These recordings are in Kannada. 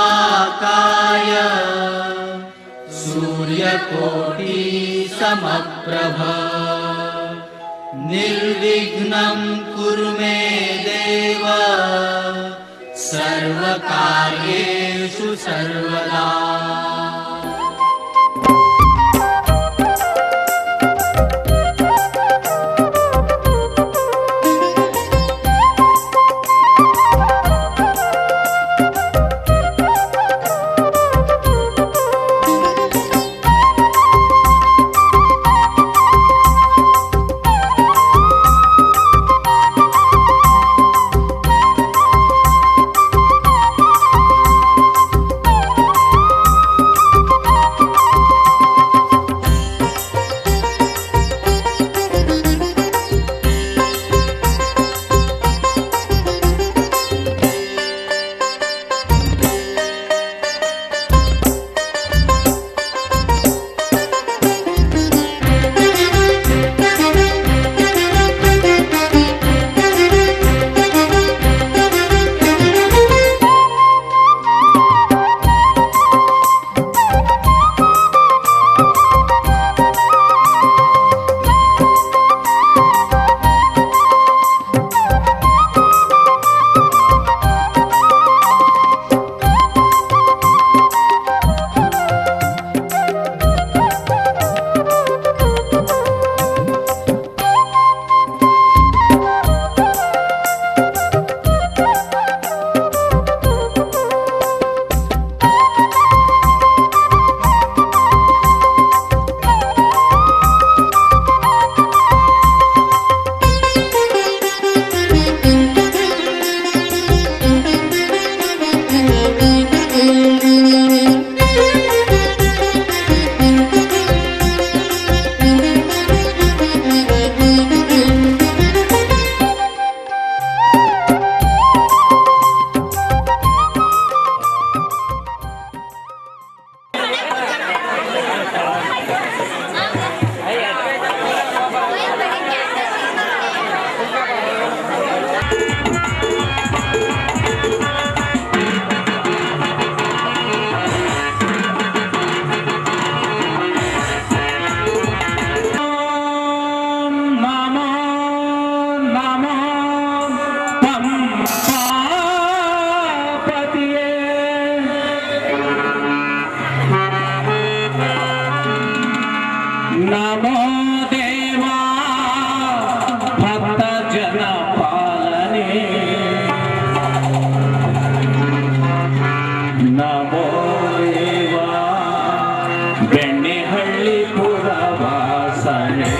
वक्रतुण्डमहाकाय सूर्यकोटि समप्रभ निर्विघ्नं कुरु मे देव सर्वकार्येषु सर्वदा fire.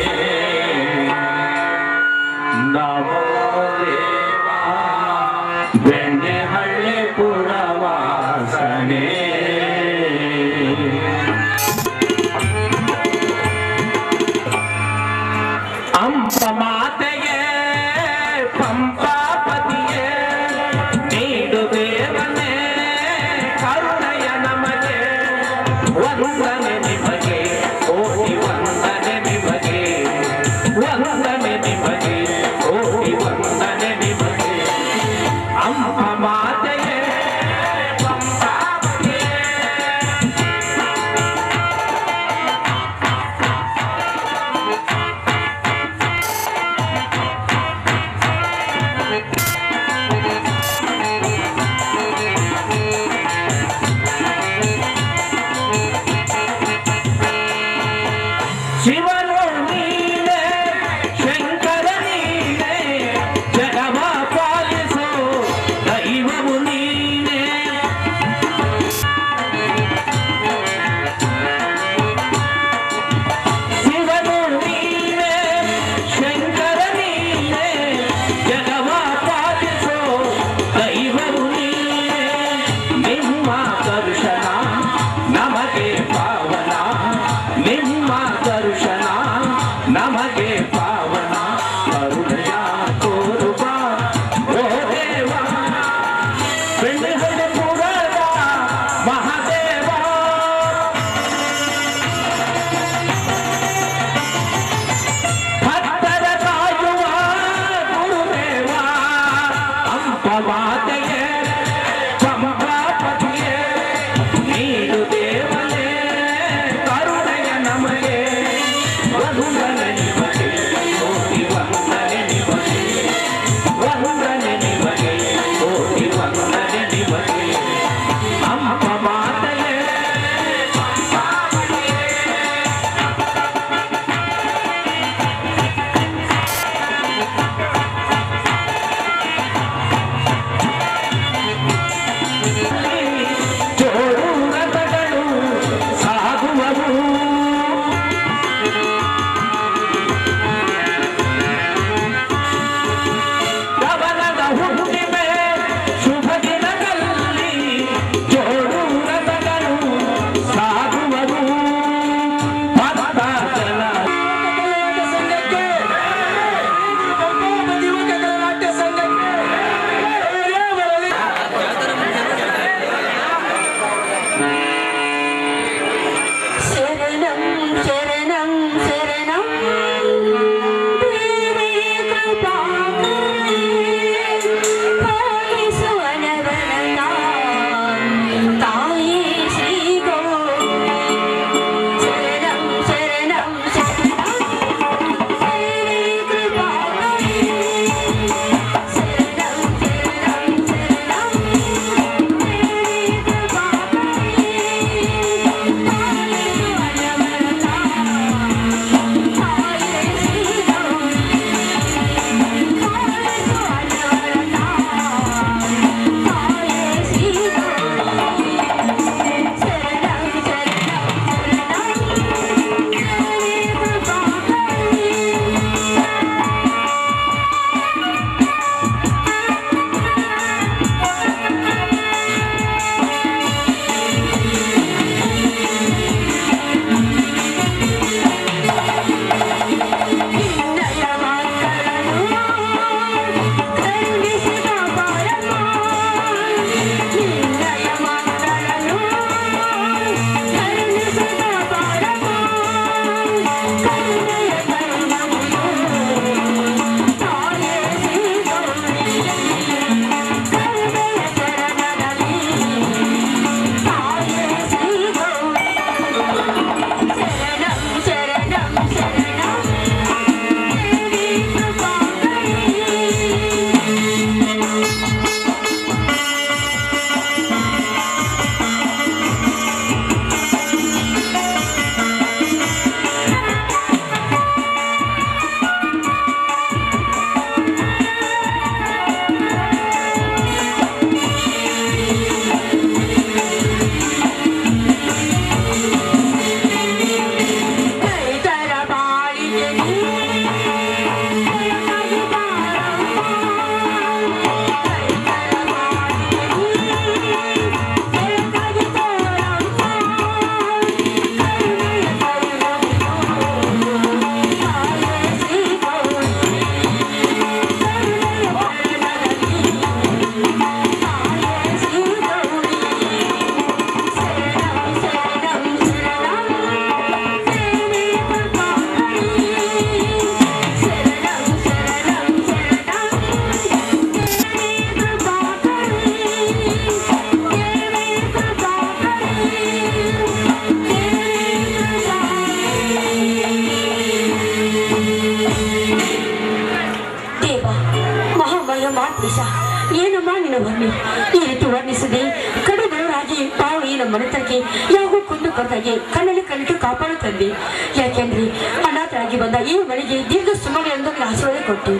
ಮಾಡಿದ್ವಿ ಯಾಕೆಂದ್ರೆ ಅನಾಥರಾಗಿ ಬಂದ ಈ ಮನೆಗೆ ದೀರ್ಘ ಸುಮ್ಮನೆ ಎಂದು ಆಶ್ರಯ ಕೊಟ್ಟು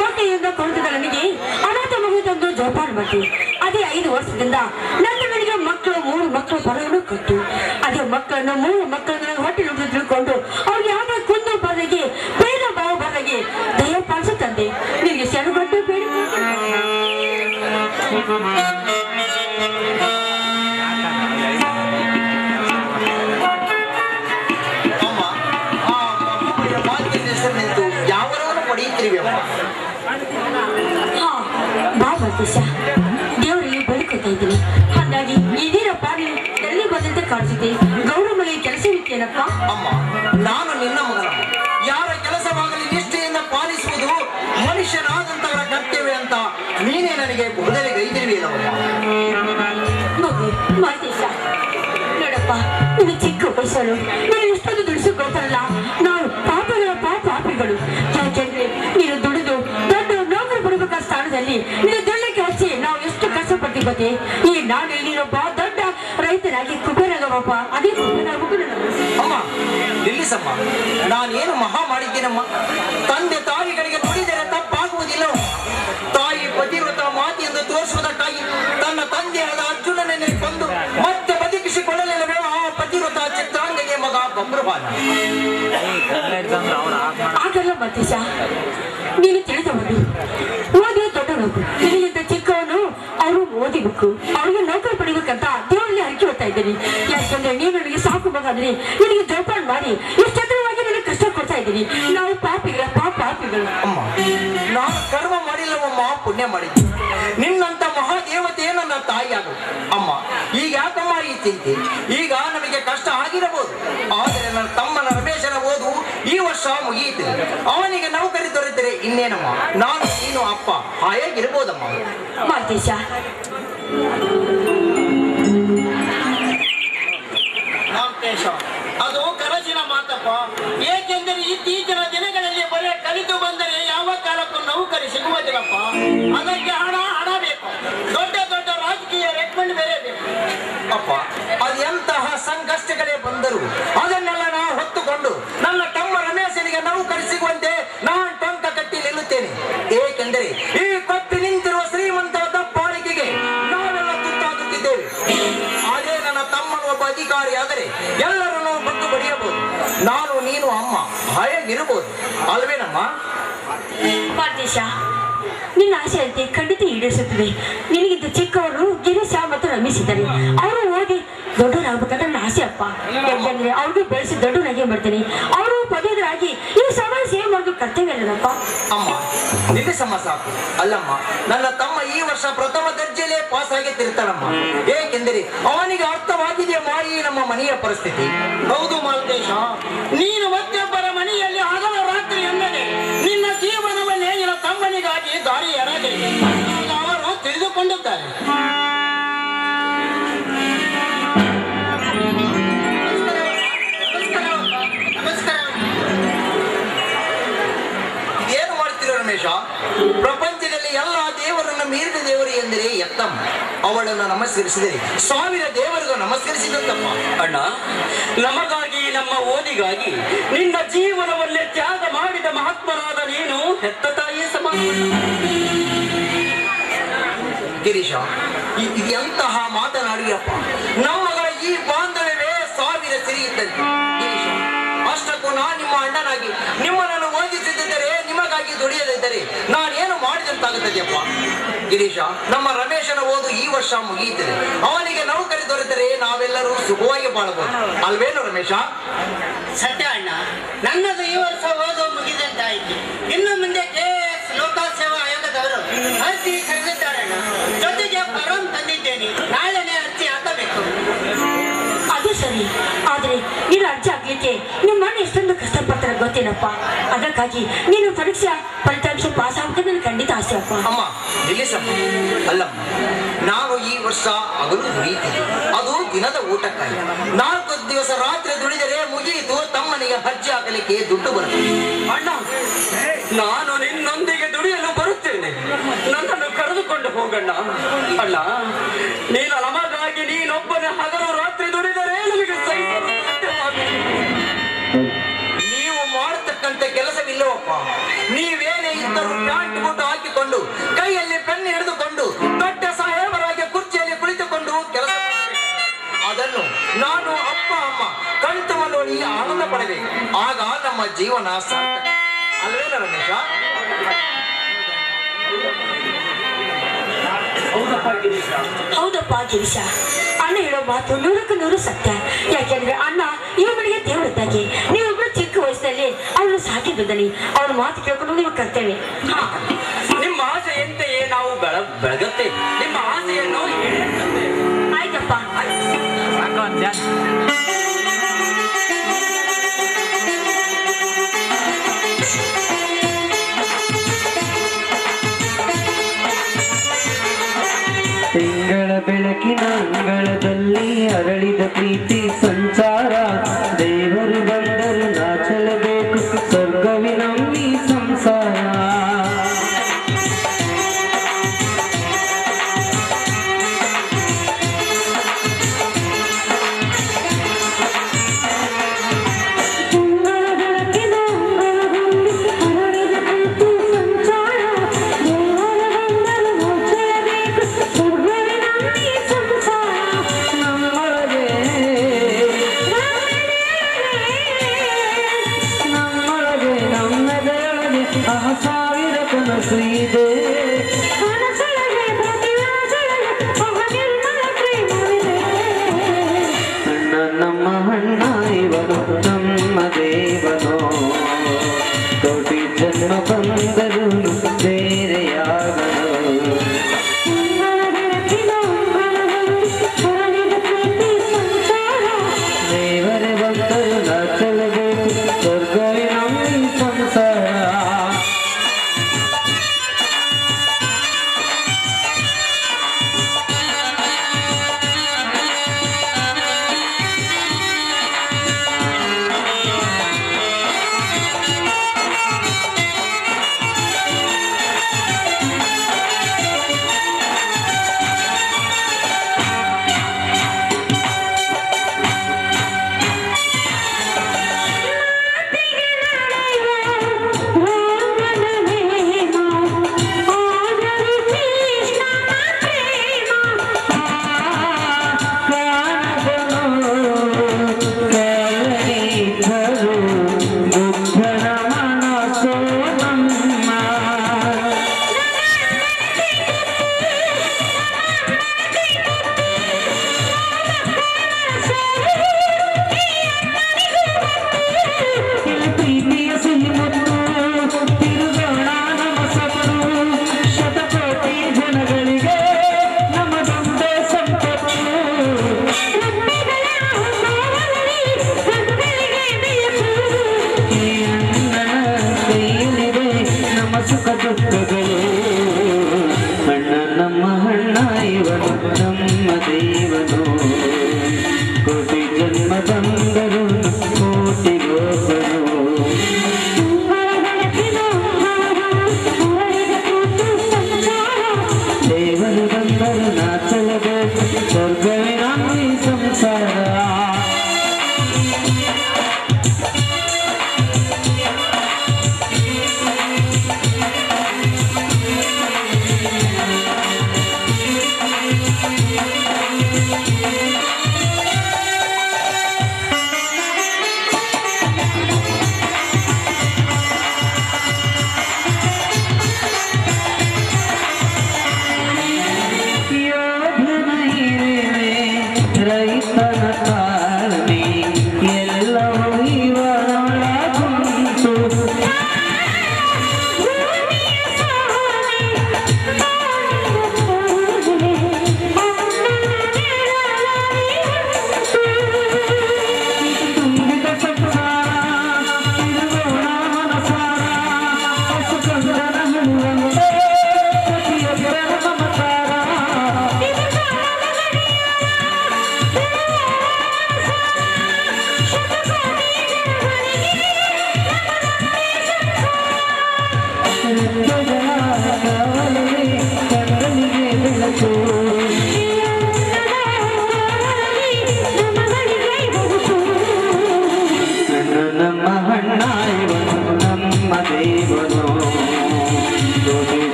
ನೋಟೆಯಿಂದ ಕೊಡುತ್ತಿದ್ದ ನನಗೆ ಅನಾಥ ಮಗು ತಂದು ಜೋಪಾನ ಮಾಡಿ. ಅದೇ ಐದು ವರ್ಷದಿಂದ ನನ್ನ ನನಗೆ ಮಕ್ಕಳು, ಮೂರು ಮಕ್ಕಳು ಬರವನ್ನು ಕೊಟ್ಟು. ಅದೇ ಮಕ್ಕಳನ್ನು, ಮೂರು ಮಕ್ಕಳನ್ನು ಹೊಟ್ಟೆ ನುಡಿದು ತಿಳ್ಕೊಂಡು ಅವ್ರಿಗೆ ಯಾವ ಕುಂದು ಬಾಧೆಗೆ ಬೇಡ ಭಾವ ಬದಲಿಗೆ ದಯ ಪಾಲಿಸುತ್ತಂದೆ ನಿನಗೆ ಶರಣು ಬೇಡ. ಪೂಜಾ ದೇವರಲ್ಲಿ ಬೇಡಿಕೊತಾ ಇದ್ದೀನಿ. ಹಾಗಾಗಿ ಇದೇನಪ್ಪ ನೀನು ಎಲ್ಲಿ ಬಂದಂತೆ ಕಾಣಿಸುತ್ತೆ? ಗೌರವಮನೆಯ ಕೆಲಸವಿತ್ತೇನಪ್ಪ ಅಮ್ಮ ನಾನು ನಿನ್ನ ಮಗನ ಯಾರ ಕೆಲಸವಾಗಲಿ ನಿಷ್ಠೆಯನ್ನ ಪಾಲಿಸುವುದು ಮನುಷ್ಯನಾದಂತವರ ಕರ್ತವ್ಯ ಅಂತ ನೀನೇ ನನಗೆ ಮೊದಲಿಗೆ ಮೊದಲೇ ನೋಡಿ ಮಾತೇಶ ನೋಡಪ್ಪ ನೀನು ಚಿಕ್ಕ ವಯಸ್ಸಲು ನಾನು ಎಷ್ಟೊಂದು ದುಡಿಸಿಕೊಳ್ತಾರಲ್ಲ ನಾವು ಪಾಪಗಳ ಪಾಪ ಪಾಪಿಗಳು. ಯಾಕೆಂದ್ರೆ ನೀನು ದುಡಿದು ದೊಡ್ಡ ನೌಕರಿ ಪಡಬೇಕಾದ ಸ್ಥಾನದಲ್ಲಿ ಗೊತ್ತೇ ಈ ನಾನು ನೀನೊಬ್ಬ ದೊಡ್ಡ ರೈತನಾಗಿ ಕುಬೇರಾಗವಪ್ಪ. ಅದೇ. ಅಮ್ಮ ನಿಲ್ಲಿಸಮ್ಮ ನಾನೇನು ಮಹಾ ಮಾಡಿದ್ದೇನಮ್ಮ? ತಂದೆ ತಾಯಿಗಳಿಗೆ ದುಡಿದರೆ ತಪ್ಪಾಗುವುದಿಲ್ಲ. ತಾಯಿ ಪತಿವ್ರತ ಮಾತೆಂದು ತೋರಿಸುವುದಕ್ಕಾಗಿ ತನ್ನ ತಂದೆಯಾದ ಅರ್ಜುನನನ್ನೇ ಕೊಂದು ಮತ್ತೆ ಬದುಕಿಸಿಕೊಳ್ಳಲಿಲ್ಲವೇ ಆ ಪತಿವ್ರತ ಚಿತ್ರಾಂಗಗೆ ಮಗ ಬಬ್ರುವಾನ ಆಗಲ್ಲ ಮತ್ತೆ ನೀನು ತಿಳಿದವನು. ಓದಿ ದೊಡ್ಡವನು. ಓದಿಬೇಕು ಅವಳಿಗೆ ನೌಕರಿ ಪಡಿಬೇಕಂತ ದೇವರಲ್ಲಿ ಹರಕೆ ಹೋಗ್ತಾ ಇದ್ದೀನಿ. ಯಾಕಂದ್ರೆ ನೀವು ನನಗೆ ಸಾಕು ಮಗಾದ್ರಿ ನಿನಗೆ ಜೋಪಾನ ಮಾಡಿ ಇಷ್ಟವಾಗಿ ನನಗೆ ಕಷ್ಟ ಕೊಡ್ತಾ ಇದ್ದೀನಿ. ನಾವು ಪಾಪಿಗಳ ಪಾಪ ಪಾಪಿಗಳು. ಅಮ್ಮ ನಾನು ಕರ್ಮ ಮಾಡಿಲ್ಲವಮ್ಮ ಪುಣ್ಯ ಮಾಡಿದ್ದೆ. ನಿನ್ನಂತ ಮಹಾದೇವತೆ ನನ್ನ ತಾಯಿಯಾಗ. ಅಮ್ಮ ಈಗ ಯಾಕಮ್ಮ ಈ ಚಿಂತೆ? ಈಗ ನಮಗೆ ಕಷ್ಟ ಆಗಿರಬಹುದು. ಆದರೆ ನನ್ನ ತಮ್ಮನ ರಮೇಶನ ಓದು ಈ ವರ್ಷ ಮುಗಿಯಿತು. ಅವನಿಗೆ ನೌಕರಿ ದೊರೆತರೆ ಇನ್ನೇನಮ್ಮ? ನಾನು ನೀನು ಅಪ್ಪ. ಹಾಯಾಗಿರ್ಬೋದಮ್ಮ. ಮಾತೇಶ ಅದು ಕನಸಿನ ಮಾತಪ್ಪ. ಏಕೆಂದರೆ ಇತ್ತೀಚಿನ ದಿನಗಳಲ್ಲಿ ಬರೆ ಕಲಿತು ಬಂದರೆ ಯಾವ ಕಾಲಕ್ಕೂ ನೌಕರಿ ಸಿಗುವುದಿಲ್ಲಪ್ಪ. ಅದಕ್ಕೆ ಹಣ ಹಣ ಬೇಕು. ದೊಡ್ಡ ದೊಡ್ಡ ರಾಜಕೀಯ ರೆಕಮೆಂಡ್ ಬೇರೆ ಬೇಕು. ಅಪ್ಪ, ಅದು ಎಂತಹ ಸಂಕಷ್ಟಗಳೇ ಬಂದರು ಅದನ್ನೆಲ್ಲ ನಾ ಹೊತ್ತುಕೊಂಡು ನನ್ನ ತಮ್ಮ ರಮೇಶನಿಗೆ ನೌಕರಿ ಸಿಗುವಂತೆ ನಾನು ಟೊಂಕ ಕಟ್ಟಿ ನಿಲ್ಲುತ್ತೇನೆ. ಏಕೆಂದರೆ ಈ ಕೊಟ್ಟು ಆದರೆ ಎಲ್ಲರನ್ನೂ ಬದ್ದು ಬಡಿಯಬಹುದು. ನಾನು, ನೀನು, ಅಮ್ಮ ಹಾಯಾಗಿರಬಹುದು ಅಲ್ವೇನಮ್ಮ? ಮಾತೇಶ ನಿನ್ನ ಆಸೆಯಂತೆ ಖಂಡಿತ ಈಡೇರಿಸುತ್ತದೆ ನಿನಗಿದ್ದ ಚಿಕ್ಕವರು ಗಿರೀಶ ಮತ್ತು ರಮಿಸಿದ್ದಾರೆ ಅವರು ಓದಿ ದೊಡ್ಡವರಾಗಬೇಕಂತ ನನ್ನ ಆಸೆ ಅಪ್ಪ. ಯಾಕೆಂದ್ರೆ ಅವ್ರಿಗೂ ಬೆಳೆಸಿ ದೊಡ್ಡವರಾಗಿ ಮಾಡ್ತೀನಿ? ಅವರು ಪದವಿಗಳಾಗಿ ಈ ಸಮಾಜ ಸೇವೆ ಮಾಡೋದು ಕರ್ತವ್ಯ ಅಲ್ಲಪ್ಪ ಅಮ್ಮ, ನಿನ್ನೆ ಸಾಕು. ಅಲ್ಲಮ್ಮ, ನನ್ನ ತಮ್ಮ ಈ ವರ್ಷ ಪ್ರಥಮ ದರ್ಜೆಯಲ್ಲೇ ಪಾಸ್ ತಿರ್ತಾನಮ್ಮ ಏಕೆಂದರೆ ಅವನಿಗೆ ಅರ್ಥವಾಗಿದೆ ಮಾಯಿ ನಮ್ಮ ಮನೆಯ ಪರಿಸ್ಥಿತಿ. ಹೌದು ಮಾಲ್ತೇಶ ನೀನು ಮತ್ತೊಬ್ಬರ ಮನೆಯಲ್ಲಿ ಹಗಲ ರಾತ್ರಿ ಎಂದರೆ ನಿನ್ನ ಜೀವನವನ್ನೇ ನಿನ್ನ ತಮ್ಮನಿಗಾಗಿ ದಾರಿ ಎರಗಿ ಅವರು ತಿಳಿದುಕೊಂಡಿದ್ದಾರೆ. ಮೀರಿದ ದೇವರು ಎಂದರೆ ಎತ್ತಮ್ಮ ಅವಳನ್ನು ನಮಸ್ಕರಿಸಿದರೆ. ಸಾವಿರ ದೇವರಿಗೂ ನಮಸ್ಕರಿಸಿದಂತಮ್ಮ. ಅಣ್ಣ, ನಮಗಾಗಿ, ನಮ್ಮ ಓದಿಗಾಗಿ, ನಿನ್ನ ಜೀವನವನ್ನೇ ತ್ಯಾಗ ಮಾಡಿದ ಮಹಾತ್ಮರಾದ ನೀನು ಹೆತ್ತ ತಾಯಿಯ ಸಮಾನ ಗಿರೀಶ ಎಂತಹ ಮಾತನಾಡಿಯಪ್ಪ ನಮ್ಮಗಳ ಈ ಬಾಂಧವ್ಯವೇ ಸಾವಿರ ಸಿರಿ ಇದ್ದಂತೆ. ಗಿರೀಶ, ಅಷ್ಟಕ್ಕೂ ನಾನು ನಿಮ್ಮ ಅಣ್ಣನಾಗಿ ನಿಮ್ಮನ್ನು ಓದಿಸಿದ್ದರೆ ನಿಮಗಾಗಿ ದುಡಿಯದಿದ್ದರೆ, ನಾನೇನು ಮಾಡಿದಂತಾಗುತ್ತದೆಯಪ್ಪ ಗಿರೀಶ ನಮ್ಮ ರಮೇಶನ ಓದು ಈ ವರ್ಷ ಮುಗಿಯುತ್ತದೆ ಅವನಿಗೆ ನೌಕರಿ ದೊರೆತರೆ ನಾವೆಲ್ಲರೂ ಸುಖವಾಗಿ ಬಾಳಬಹುದು ಅಲ್ವೇನು ರಮೇಶ? ಸತ್ಯ ಅಣ್ಣ ನನ್ನದು ಈ ವರ್ಷ ಓದು ಮುಗಿದಂತಾಯಿತು ಇನ್ನು ಮುಂದೆ ಕೆ ಎಸ್ ಲೋಕಸೇವಾ ಆಯೋಗದವರು ಅರ್ಜಿ ಕರೆದಿದ್ದಾರಣ್ಣ ಜೊತೆಗೆ ಫಾರಂ ತಂದಿದ್ದೇನೆ. ನಾಳೆನೇ ಅರ್ಜಿ ಹಾಕಬೇಕು. ಅದು ಸರಿ. ಆದ್ರೆ ನೀನು ಅರ್ಜಿ ಹಾಕ್ಲಿಕ್ಕೆ ನಿಮ್ಮ ಮನೆ ಎಷ್ಟೊಂದು ಕಷ್ಟಪಡ್ತಾರೆ ಗೊತ್ತೇನಪ್ಪ? ಅದಕ್ಕಾಗಿ ನೀನು ಪರೀಕ್ಷೆ ಫಲಿತಾಂಶ ಪಾಸ್ ಆಗ್ತದೆ ನನಗೆ ಖಂಡಿತ ಆಸೆ ಅಪ್ಪ. ಅಮ್ಮ ನಿಲ್ಲಿಸಮ್ಮ ಅಲ್ಲ ನಾವು ಈ ವರ್ಷ ಹಗಲು ದುಡಿಯುತ್ತೇವೆ ಅದು ದಿನದ ಊಟಕ್ಕಾಗಿ. ನಾಲ್ಕು ದಿವಸ ರಾತ್ರಿ ದುಡಿದರೆ ಮುಗಿಯಿತು ತಮ್ಮನಿಗೆ ಹಜ್ಜಿ ಹಾಕಲಿಕ್ಕೆ ದುಡ್ಡು ಬರುತ್ತೆ. ಅಣ್ಣ, ನಾನು ನಿನ್ನೊಂದಿಗೆ ದುಡಿಯಲು ಬರುತ್ತೇನೆ. ನನ್ನನ್ನು ಕರೆದುಕೊಂಡು ಹೋಗಣ್ಣ. ಅಲ್ಲ ನೀನು ನಮಗಾಗಿ ನೀನೊಬ್ಬನೇ ಹಗಲು ರಾತ್ರಿ ದುಡಿದರೆ ನಮಗೆ ಸಹಿಸಲು ನೀವೇನೇ ಇದ್ದರೂ ಪ್ಯಾಂಟ್ ಬೂಟ್ ಹಾಕಿಕೊಂಡು ಕೈಯಲ್ಲಿ ಪೆನ್ ಹಿಡಿದುಕೊಂಡು ದೊಡ್ಡ ಸಾಹೇಬರಾಗಿ ಕುರ್ಚಿಯಲ್ಲಿ ಕುಳಿತುಕೊಂಡು ಕೆಲಸ ಮಾಡಬೇಕು. ಅದನ್ನು ನಾನು ಅಪ್ಪ ಅಮ್ಮ ಕಣ್ತವನ್ನು ನೋಡಿ ಆನಂದ ಪಡಬೇಕು ಆಗ ನಮ್ಮ ಜೀವನ ಸಾರ್ಥಕ. ಅಲ್ವೇನ ರಮೇಶ? ಹೌದಪ್ಪ ಗಿರೀಶ. ಅಣ್ಣ ಹೇಳೋ ಮಾತು ನೂರಕ್ಕೂ ನೂರು ಸತ್ಯ. ಯಾಕೆಂದ್ರೆ ಅಣ್ಣ ಈ ಮನೆಗೆ ದೇವರಿದ್ದಾಗೆ ರೂಪದಲ್ಲಿದ್ದಾನೆ ಅವನ ಮಾತು ಕೇಳ್ಕೊಂಡು ನೀವು ಕರ್ತೇವೆ ನಿಮ್ಮ ಆಸೆಯಂತೆಯೇ ನಾವು ಬೆಳ ಬೆಳಗತ್ತೆ ನಿಮ್ಮ ಆಸೆಯನ್ನು ಆಯ್ತಪ್ಪ ತಿಂಗಳ ಬೆಳಕಿನ ಅಂಗಳದಲ್ಲಿ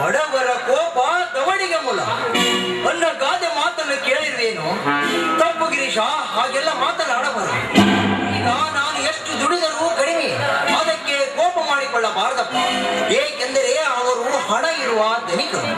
ಬಡವರ ಕೋಪ ದವಡಿಗೆ ಮೂಲ. ಅನ್ನೋ ಗಾದೆ ಮಾತನ್ನು ಕೇಳಿದ್ರೇನು? ತಪ್ಪು ಗಿರೀಶ ಹಾಗೆಲ್ಲ ಮಾತನಾಡಬಾರದು ಈಗ ನಾನು ಎಷ್ಟು ದುಡಿದರೂ ಕಡಿಮೆ. ಅದಕ್ಕೆ ಕೋಪ ಮಾಡಿಕೊಳ್ಳಬಾರದಪ್ಪ. ಏಕೆಂದರೆ ಅವರು ಹಣ ಇರುವ ಧನಿಕರು.